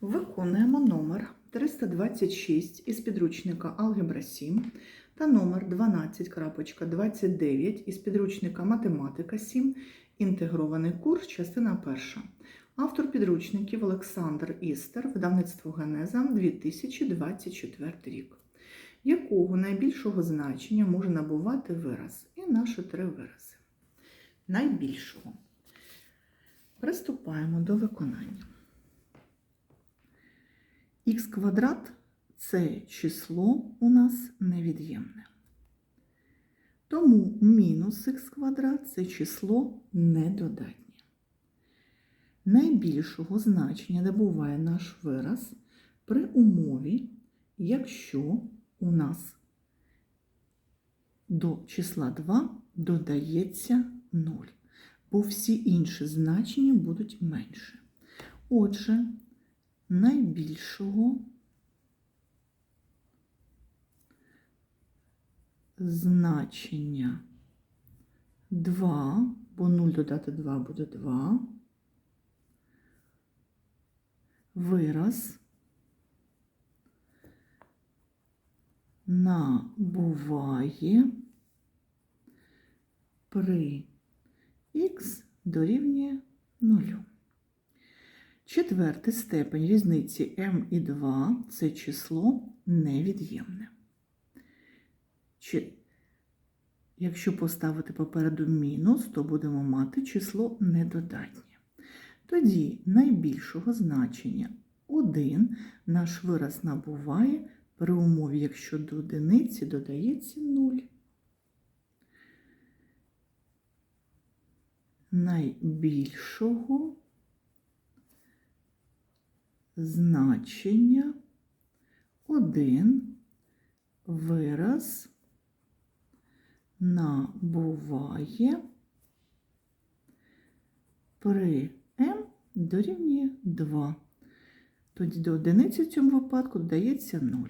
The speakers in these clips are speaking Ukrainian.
Виконуємо номер 326 із підручника Алгебра 7 та номер 12.29 із підручника Математика 7. Інтегрований курс, частина перша. Автор підручників Олександр Істер, видавництво Генеза 2024 рік. Якого найбільшого значення може набувати вираз? І наші три вирази. Найбільшого. Приступаємо до виконання. Х квадрат це число у нас невід'ємне. Тому мінус х квадрат це число недодатнє. Найбільшого значення набуває наш вираз при умові, якщо у нас до числа 2 додається 0, бо всі інші значення будуть менше. Отже, найбільшого значення 2, бо 0 додати 2 буде 2. Вираз набуває при х дорівнює 0. Четвертий степень різниці m і 2 це число невід'ємне. Чи- Якщо поставити попереду мінус, то будемо мати число недодатнє. Тоді найбільшого значення 1 наш вираз набуває при умові, якщо до одиниці додається 0. Найбільшого значення 1 вираз набуває при m дорівнює 2. Тоді до одиниці в цьому випадку додається 0.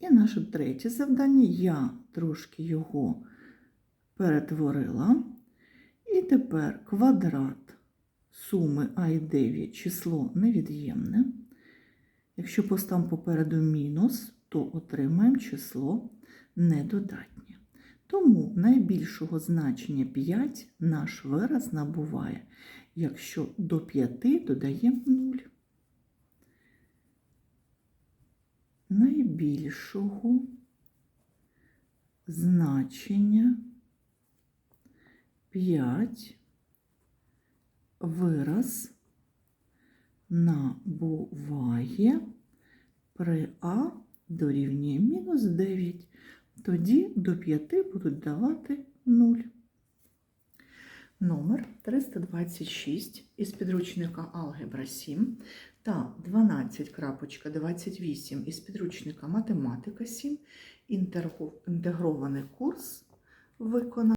І наше третє завдання, я трошки його перетворила. І тепер квадрат суми а і 9 число невід'ємне. Якщо поставимо попереду мінус, то отримаємо число недодатнє. Тому найбільшого значення 5 наш вираз набуває, якщо до 5 додаємо 0. Найбільшого значення 5 вираз набуває при а дорівнює мінус 9. Тоді до 5 будуть давати 0. Номер 326 із підручника Алгебра 7 та 12.28 із підручника Математика 7. Інтегрований курс виконано.